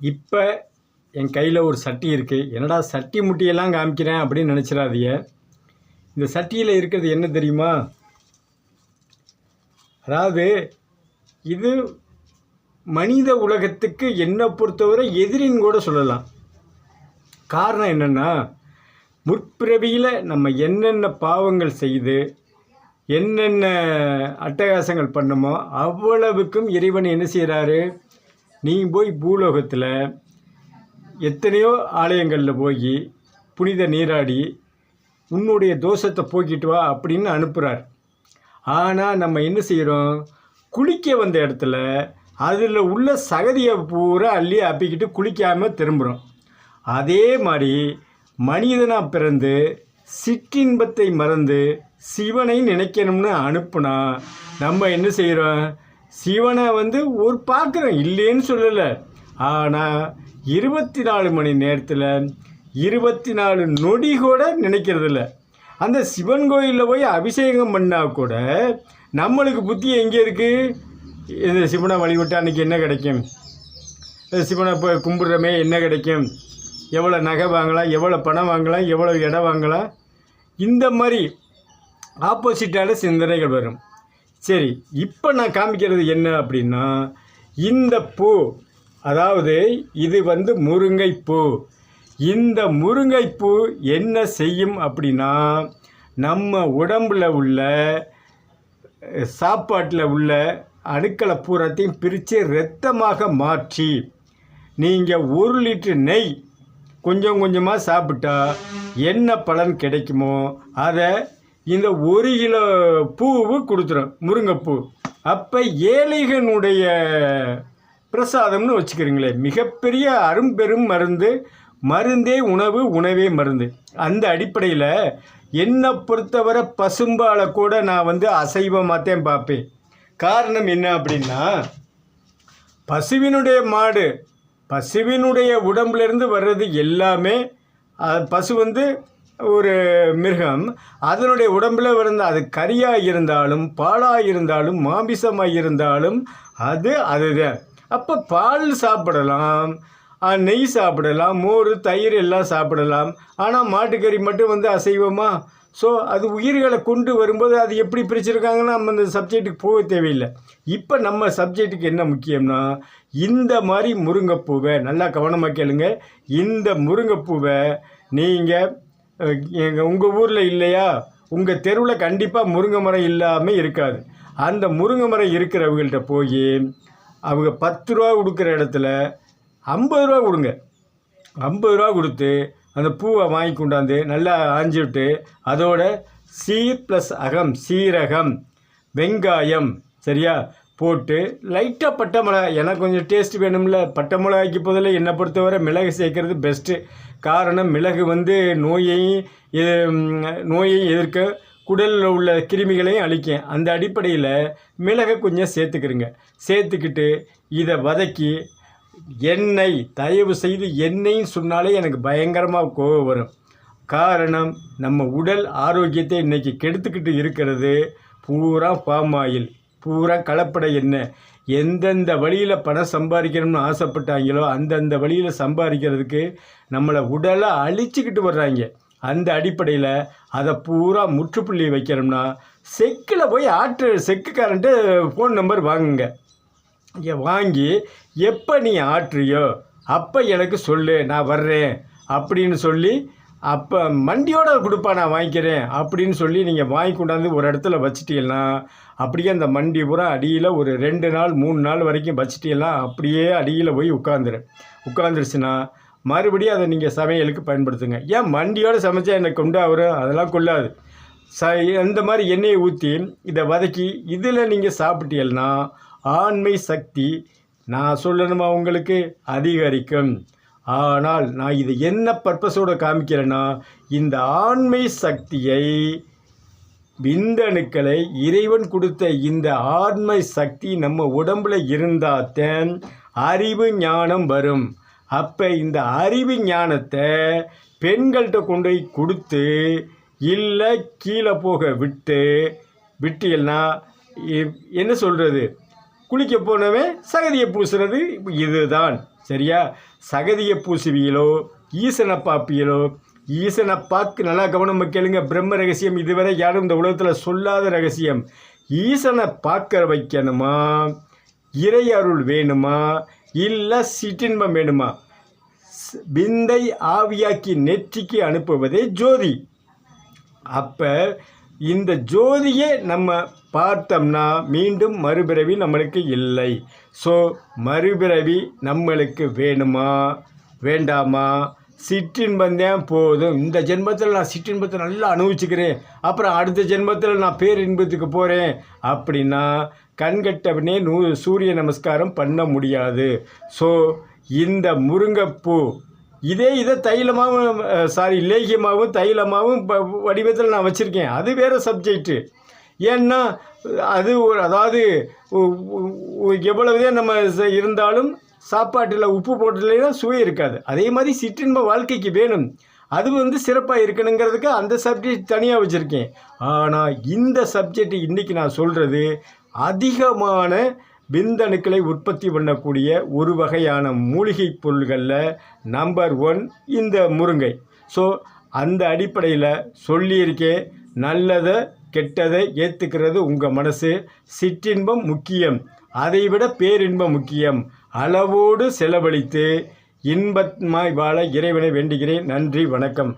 இப்போ என் கையில் ஒரு சட்டி இருக்குது என்னடா சட்டி முட்டியெல்லாம் காமிக்கிறேன் அப்படின்னு நினச்சிடாதீங்க. இந்த சட்டியில் இருக்கிறது என்ன தெரியுமா? அதாவது இது மனித உலகத்துக்கு என்னை பொறுத்தவரை எதிரின்னு கூட சொல்லலாம். காரணம் என்னென்னா முற்பிறவியில் நம்ம என்னென்ன பாவங்கள் செய்து என்னென்ன அட்டகாசங்கள் பண்ணமோ அவ்வளவுக்கும் இறைவன் என்ன செய்கிறாரு நீங்கள் போய் பூலோகத்தில் எத்தனையோ ஆலயங்களில் போய் புனித நீராடி உன்னுடைய தோஷத்தை போக்கிட்டு வா அப்படின்னு அனுப்புகிறார் ஆனால் நம்ம என்ன செய்கிறோம் குளிக்க வந்த இடத்துல அதில் உள்ள சகதியை பூரா அள்ளி அப்பிக்கிட்டு குளிக்காமல் திரும்புகிறோம் அதே மாதிரி மனிதனாக பிறந்து சிற்றின்பத்தை மறந்து சிவனை நினைக்கணும்னு அனுப்புனா நம்ம என்ன செய்கிறோம் சிவனை வந்து ஒரு பார்க்குறோம் இல்லைன்னு சொல்லலை. ஆனால் இருபத்தி நாலு மணி நேரத்தில் இருபத்தி நாலு நொடி கூட நினைக்கிறதில்ல. அந்த சிவன் கோயிலில் போய் அபிஷேகம் பண்ணால் கூட நம்மளுக்கு புத்தி எங்கே இருக்குது இந்த சிவனை வழிபட்டு அன்றைக்கி என்ன கிடைக்கும்? சிவனை போய் கும்பிட்றமே என்ன கிடைக்கும்? எவ்வளோ நகை வாங்கலாம் எவ்வளோ பணம் வாங்கலாம் எவ்வளோ இடம் வாங்கலாம்? இந்த மாதிரி ஆப்போசிட்டான சிந்தனைகள் வரும். சரி இப்போ நான் காமிக்கிறது என்ன அப்படின்னா இந்த பூ அதாவது இது வந்து முருங்கைப்பூ. இந்த முருங்கைப்பூ என்ன செய்யும் அப்படின்னா நம்ம உடம்பில் உள்ள சாப்பாட்டில் உள்ள அணுக்களை பூரத்தையும் பிரித்து இரத்தமாக மாற்றி நீங்கள் ஒரு லிட்டர் நெய் கொஞ்சம் கொஞ்சமாக சாப்பிட்டா என்ன பலன் கிடைக்குமோ அதை இந்த ஒரு கிலோ பூவு கொடுத்துரும் முருங்கைப்பூ. அப்போ ஏழைகளுடைய பிரசாதம்னு வச்சுக்கிறீங்களே மிகப்பெரிய அரும்பெரும் மருந்து மருந்தே உணவு உணவே மருந்து. அந்த அடிப்படையில் என்னை பொறுத்தவரை பசும்பாலை கூட நான் வந்து அசைவமாகத்தான் பார்ப்பேன். காரணம் என்ன அப்படின்னா பசுவினுடைய மாடு பசுவினுடைய உடம்புலேருந்து வர்றது எல்லாமே பசு வந்து ஒரு மிருகம் அதனுடைய உடம்புல வந்து அது கறியாக இருந்தாலும் பாலாக இருந்தாலும் மாமிசமாக இருந்தாலும் அது அதுதான் அப்போ பால் சாப்பிடலாம் நெய் சாப்பிடலாம் மோர் தயிர் எல்லாம் சாப்பிடலாம். ஆனால் மாட்டுக்கறி மட்டும் வந்து அசைவமா? ஸோ அது உயிர்களை கொண்டு வரும்போது அது எப்படி பிரிச்சிருக்காங்கன்னா நம்ம அந்த சப்ஜெக்ட்டுக்கு போக தேவையில்லை. இப்போ நம்ம சப்ஜெக்ட்டுக்கு என்ன முக்கியம்னா இந்த மாதிரி முருங்கைப்பூவை நல்லா கவனமாக கேளுங்க. இந்த முருங்கைப்பூவை நீங்கள் எங்கள் உங்கள் ஊரில் இல்லையா? உங்கள் தெருவில் கண்டிப்பாக முருங்கை மரம் இல்லாமல் இருக்காது. அந்த முருங்கை மரம் இருக்கிறவங்கள்ட்ட போய் அவங்க பத்து ரூபா கொடுக்குற இடத்துல ஐம்பது ரூபா கொடுங்க. ஐம்பது ரூபா கொடுத்து அந்த பூவை வாங்கி கொண்டாந்து நல்லா ஆஞ்சி விட்டு அதோட சீர் ப்ளஸ் அகம் சீரகம் வெங்காயம் சரியா? போட்டு லைட்டாக பட்டை மிளகாய். எனக்கு கொஞ்சம் டேஸ்ட் வேணும்ல. பட்டை மிளகாய்க்கு போதில் என்னை பொறுத்தவரை மிளகு சேர்க்கறது பெஸ்ட்டு காரணம் மிளகு வந்து நோயையும் நோயையும் எதிர்க்க குடலில் உள்ள கிருமிகளையும் அழிக்கும். அந்த அடிப்படையில் மிளகை கொஞ்சம் சேர்த்துக்கிறங்க சேர்த்துக்கிட்டு இதை வதக்கி எண்ணெய் தயவு செய்து எண்ணெய்ன்னு சொன்னாலே எனக்கு பயங்கரமாக கோபம் வரும். காரணம் நம்ம உடல் ஆரோக்கியத்தை இன்றைக்கி கெடுத்துக்கிட்டு இருக்கிறது பூரா பாம் ஆயில் பூரா கலப்படை என்ன? எந்தெந்த வழியில் பணம் சம்பாதிக்கணும்னு ஆசைப்பட்டாங்களோ அந்தந்த வழியில் சம்பாதிக்கிறதுக்கு நம்மளை உடலை அழிச்சிக்கிட்டு வர்றாங்க. அந்த அடிப்படையில் அதை பூரா முற்றுப்புள்ளி வைக்கணும்னா செக்கில் போய் ஆற்று செக்குக்காரன்ட்டு ஃபோன் நம்பர் வாங்குங்க. இங்கே வாங்கி எப்போ நீ ஆற்றுறியோ அப்போ எனக்கு சொல்லு நான் வர்றேன் அப்படின்னு சொல்லி அப்போ மண்டியோட கொடுப்பா நான் வாங்கிக்கிறேன் அப்படின்னு சொல்லி நீங்கள் வாங்கி கொண்டாந்து ஒரு இடத்துல வச்சிட்டீங்கன்னா அப்படியே அந்த மண்டி பூரா அடியில் ஒரு ரெண்டு நாள் மூணு நாள் வரைக்கும் வச்சிட்டீங்கன்னா அப்படியே அடியில் போய் உட்காந்துரு உட்காந்துருச்சுன்னா மறுபடியும் அதை நீங்கள் சமையலுக்கு பயன்படுத்துங்க. ஏன் மண்டியோட சமைச்சா எனக்கு கொண்டு வரும் அதெல்லாம் கொள்ளாது. ச அந்த மாதிரி எண்ணெயை ஊற்றி இதை வதக்கி இதில் நீங்கள் சாப்பிட்டீங்கன்னா ஆண்மை சக்தி நான் சொல்லணுமா உங்களுக்கு? அதிகரிக்கும். ஆனால் நான் இது என்ன பர்பஸோடு காமிக்கிறேன்னா இந்த ஆண்மை சக்தியை விந்தணுக்களை இறைவன் கொடுத்த இந்த ஆண்மை சக்தி நம்ம உடம்புல இருந்தாத்தான் அறிவு ஞானம் வரும். அப்போ இந்த அறிவு ஞானத்தை பெண்கள்கிட்ட கொண்டு போய் கொடுத்து இல்லை கீழே போக விட்டு விட்டீங்கன்னா என்ன சொல்கிறது குளிக்க போனவன் சகதியை பூசுறது இதுதான். சரியா? சகதியை பூசுவியலோ ஈசனை பாப்பியலோ ஈசனை பார்க்க நல்லா கவனம் கேளுங்க. பிரம்ம ரகசியம் இதுவரை யாரும் இந்த உலகத்தில் சொல்லாத ரகசியம். ஈசனை பார்க்க வைக்கணுமா? இறை அருள் வேணுமா? இல்லை சிற்றின்பம் வேணுமா? விந்தை ஆவியாக்கி நெற்றிக்கு அனுப்புவதே ஜோதி. அப்போ இந்த ஜோதியை நம்ம பார்த்தோம்னா மீண்டும் மறுபிறவி நம்மளுக்கு இல்லை. ஸோ மறுபிறவி நம்மளுக்கு வேணுமா? வேண்டாமா? சிற்றின்பந்தேன் போதும். இந்த ஜென்மத்தில் நான் சிற்றின்பத்தை நல்லா அனுபவிச்சுக்கிறேன். அப்புறம் அடுத்த ஜென்மத்தில் நான் பேரின்பத்துக்கு போகிறேன் அப்படின்னா கண்கட்டவனே நூ சூரிய நமஸ்காரம் பண்ண முடியாது. ஸோ இந்த முருங்கைப்பூ இதே இதை தைலமாகவும் சாரி லேகியமாகவும் தைலமாகவும் ப- வடிவத்தில் நான் வச்சுருக்கேன். அது வேறு சப்ஜெக்ட்டு ஏன்னா அது ஒரு அதாவது உ- எவ்வளவுதே நம்ம இருந்தாலும் சாப்பாட்டில் உப்பு போட்டதுலேனா சுவை இருக்காது. அதே மாதிரி சிற்றின்ப வாழ்க்கைக்கு வேணும். அது வந்து சிறப்பாக இருக்கணுங்கிறதுக்கு அந்த சப்ஜெக்ட் தனியாக வச்சுருக்கேன். ஆனால் இந்த சப்ஜெக்ட் இன்றைக்கி நான் சொல்கிறது அதிகமான விந்தணுக்களை உற்பத்தி பண்ணக்கூடிய ஒரு வகையான மூலிகை பொருள்களில் நம்பர் ஒன் இந்த முருங்கை. ஸோ அந்த அடிப்படையில் சொல்லியிருக்கேன் நல்லதை கெட்டதை ஏற்றுக்கிறது உங்கள் மனசு. சிற்றின்பம் முக்கியம். அதைவிட பேரின்பம் முக்கியம். அளவோடு செலவழித்து இன்பமாய் வாழ இறைவனை வேண்டுகிறேன். நன்றி வணக்கம்.